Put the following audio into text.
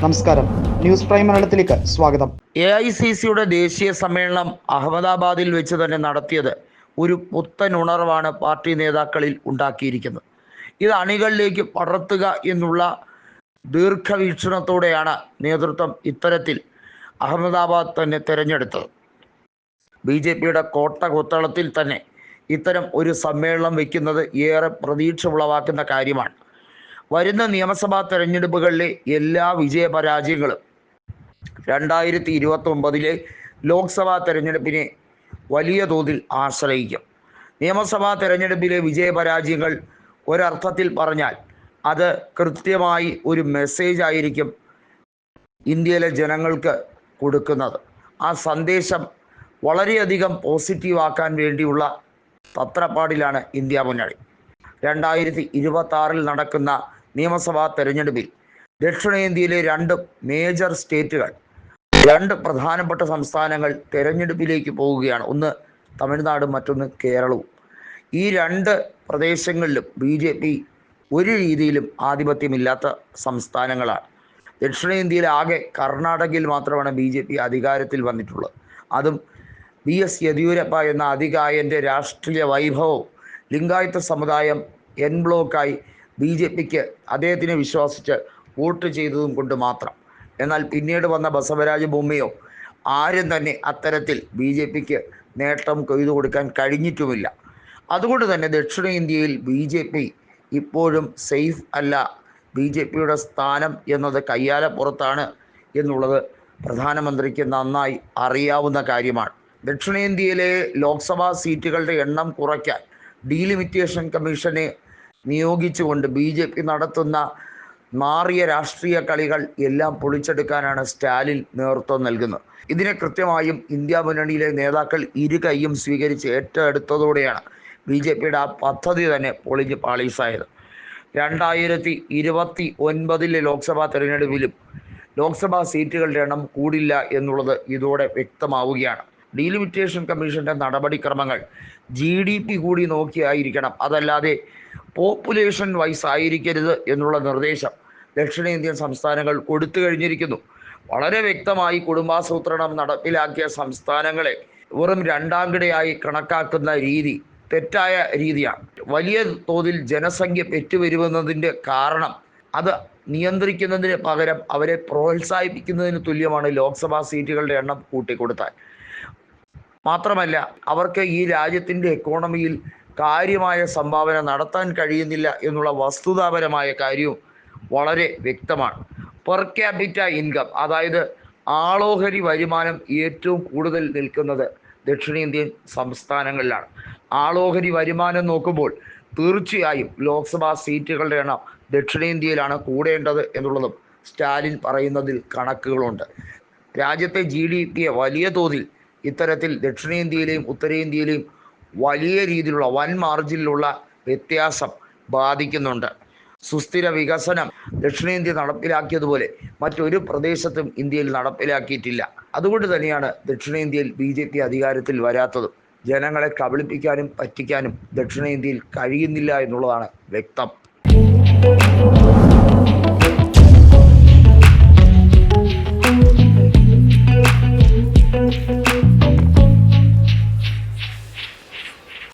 നമസ്കാരം. News prime മലയാളത്തിലേക്ക് സ്വാഗതം. എ ഐ സി സിയുടെ ദേശീയ സമ്മേളനം അഹമ്മദാബാദിൽ വെച്ച് തന്നെ നടത്തിയത് ഒരു പുത്തൻ ഉണർവാണ് പാർട്ടി നേതാക്കളിൽ ഉണ്ടാക്കിയിരിക്കുന്നത്. ഇത് അണികളിലേക്ക് പടർത്തുക എന്നുള്ള ദീർഘവീക്ഷണത്തോടെയാണ് നേതൃത്വം ഇത്തരത്തിൽ അഹമ്മദാബാദ് തന്നെ തിരഞ്ഞെടുത്തത്. ബി ജെ പിയുടെ കോട്ട കൊത്തളത്തിൽ തന്നെ ഇത്തരം ഒരു സമ്മേളനം വയ്ക്കുന്നത് ഏറെ പ്രതീക്ഷ ഉളവാക്കുന്ന കാര്യമാണ്. വരുന്ന നിയമസഭാ തെരഞ്ഞെടുപ്പുകളിലെ എല്ലാ വിജയപരാജയങ്ങളും രണ്ടായിരത്തി ഇരുപത്തി ഒമ്പതിലെ ലോക്സഭാ തെരഞ്ഞെടുപ്പിനെ വലിയ തോതിൽ ആശ്രയിക്കും. നിയമസഭാ തെരഞ്ഞെടുപ്പിലെ വിജയപരാജയങ്ങൾ ഒരർത്ഥത്തിൽ പറഞ്ഞാൽ അത് കൃത്യമായി ഒരു മെസ്സേജ് ആയിരിക്കും ഇന്ത്യയിലെ ജനങ്ങൾക്ക് കൊടുക്കുന്നത്. ആ സന്ദേശം വളരെയധികം പോസിറ്റീവ് ആക്കാൻ വേണ്ടിയുള്ള തത്രപ്പാടിലാണ് ഇന്ത്യ മുന്നണി. രണ്ടായിരത്തി ഇരുപത്തി നടക്കുന്ന നിയമസഭാ തെരഞ്ഞെടുപ്പിൽ ദക്ഷിണേന്ത്യയിലെ രണ്ട് മേജർ സ്റ്റേറ്റുകൾ രണ്ട് പ്രധാനപ്പെട്ട സംസ്ഥാനങ്ങൾ തെരഞ്ഞെടുപ്പിലേക്ക് പോവുകയാണ് ഒന്ന് തമിഴ്നാട് മറ്റൊന്ന് കേരളവും. ഈ രണ്ട് പ്രദേശങ്ങളിലും ബി ജെ പി ഒരു രീതിയിലും ആധിപത്യമില്ലാത്ത സംസ്ഥാനങ്ങളാണ്. ദക്ഷിണേന്ത്യയിൽ ആകെ കർണാടകയിൽ മാത്രമാണ് ബി ജെ പി അധികാരത്തിൽ വന്നിട്ടുള്ളത്. അതും ബി എസ് യെദ്യൂരപ്പ എന്ന അധികായന്റെ രാഷ്ട്രീയ വൈഭവവും ലിംഗായത്ത സമുദായം എൻ ബ്ലോക്കായി ബി ജെ പിക്ക് അദ്ദേഹത്തിനെ വിശ്വസിച്ച് വോട്ട് ചെയ്തതും കൊണ്ട് മാത്രം. എന്നാൽ പിന്നീട് വന്ന ബസവരാജ ബൊമ്മയോ ആരും തന്നെ അത്തരത്തിൽ ബി ജെ പിക്ക് നേട്ടം കൊയ്തു കൊടുക്കാൻ കഴിഞ്ഞിട്ടുമില്ല. അതുകൊണ്ട് തന്നെ ദക്ഷിണേന്ത്യയിൽ ബി ജെ പി ഇപ്പോഴും സേഫ് അല്ല. ബി ജെ പിയുടെ സ്ഥാനം എന്നത് കയ്യാലപ്പുറത്താണ് എന്നുള്ളത് പ്രധാനമന്ത്രിക്ക് നന്നായി അറിയാവുന്ന കാര്യമാണ്. ദക്ഷിണേന്ത്യയിലെ ലോക്സഭാ സീറ്റുകളുടെ എണ്ണം കുറയ്ക്കാൻ ഡീലിമിറ്റേഷൻ കമ്മീഷനെ നിയോഗിച്ചുകൊണ്ട് ബി ജെ പി നടത്തുന്ന മാറിയ രാഷ്ട്രീയ കളികൾ എല്ലാം പൊളിച്ചെടുക്കാനാണ് സ്റ്റാലിൻ നേതൃത്വം നൽകുന്നത്. ഇതിനെ കൃത്യമായും ഇന്ത്യ മുന്നണിയിലെ നേതാക്കൾ ഇരു കൈയും സ്വീകരിച്ച് ഏറ്റെടുത്തതോടെയാണ് ബി ജെ പിയുടെ ആ പദ്ധതി തന്നെ പൊളിഞ്ഞ് പാളീസായത്. രണ്ടായിരത്തി ഇരുപത്തി ഒൻപതിലെ ലോക്സഭാ തെരഞ്ഞെടുപ്പിലും ലോക്സഭാ സീറ്റുകളുടെ എണ്ണം കൂടില്ല എന്നുള്ളത് ഇതോടെ വ്യക്തമാവുകയാണ്. ഡീലിമിറ്റേഷൻ കമ്മീഷന്റെ നടപടിക്രമങ്ങൾ ജി ഡി പി കൂടി നോക്കിയായിരിക്കണം. അതല്ലാതെ പോപ്പുലേഷൻ വൈസ് ആയിരിക്കരുത് എന്നുള്ള നിർദ്ദേശം ദക്ഷിണേന്ത്യൻ സംസ്ഥാനങ്ങൾ കൊടുത്തു കഴിഞ്ഞിരിക്കുന്നു. വളരെ വ്യക്തമായി കുടുംബാസൂത്രണം നടപ്പിലാക്കിയ സംസ്ഥാനങ്ങളെ വെറും രണ്ടാംകിടയായി കണക്കാക്കുന്ന രീതി തെറ്റായ രീതിയാണ്. വലിയ തോതിൽ ജനസംഖ്യ പെറ്റുവരുമെന്നതിന്റെ കാരണം അത് നിയന്ത്രിക്കുന്നതിന് പകരം അവരെ പ്രോത്സാഹിപ്പിക്കുന്നതിന് തുല്യമാണ് ലോക്സഭാ സീറ്റുകളുടെ എണ്ണം കൂട്ടിക്കൊടുത്താൽ. മാത്രമല്ല അവർക്ക് ഈ രാജ്യത്തിന്റെ എക്കോണമിയിൽ കാര്യമായ സംഭാവന നടത്താൻ കഴിയുന്നില്ല എന്നുള്ള വസ്തുതാപരമായ കാര്യവും വളരെ വ്യക്തമാണ്. പെർ ക്യാപിറ്റ ഇൻകം അതായത് ആളോഹരി വരുമാനം ഏറ്റവും കൂടുതൽ നിൽക്കുന്നത് ദക്ഷിണേന്ത്യൻ സംസ്ഥാനങ്ങളിലാണ്. ആളോഹരി വരുമാനം നോക്കുമ്പോൾ തീർച്ചയായും ലോക്സഭാ സീറ്റുകളുടെ എണ്ണം ദക്ഷിണേന്ത്യയിലാണ് കൂടേണ്ടത് എന്നുള്ളതും സ്റ്റാലിൻ പറയുന്നതിൽ കണക്കുകളുണ്ട്. രാജ്യത്തെ ജി വലിയ തോതിൽ ഇത്തരത്തിൽ ദക്ഷിണേന്ത്യയിലെയും ഉത്തരേന്ത്യയിലെയും വലിയ രീതിയിലുള്ള വൻ മാർജിനിലുള്ള വ്യത്യാസം ബാധിക്കുന്നുണ്ട്. സുസ്ഥിര വികസനം ദക്ഷിണേന്ത്യ നടപ്പിലാക്കിയതുപോലെ മറ്റൊരു പ്രദേശത്തും ഇന്ത്യയിൽ നടപ്പിലാക്കിയിട്ടില്ല. അതുകൊണ്ട് തന്നെയാണ് ദക്ഷിണേന്ത്യയിൽ ബി ജെ പി അധികാരത്തിൽ വരാത്തതും ജനങ്ങളെ കബളിപ്പിക്കാനും പറ്റിക്കാനും ദക്ഷിണേന്ത്യയിൽ കഴിയുന്നില്ല എന്നുള്ളതാണ് വ്യക്തം.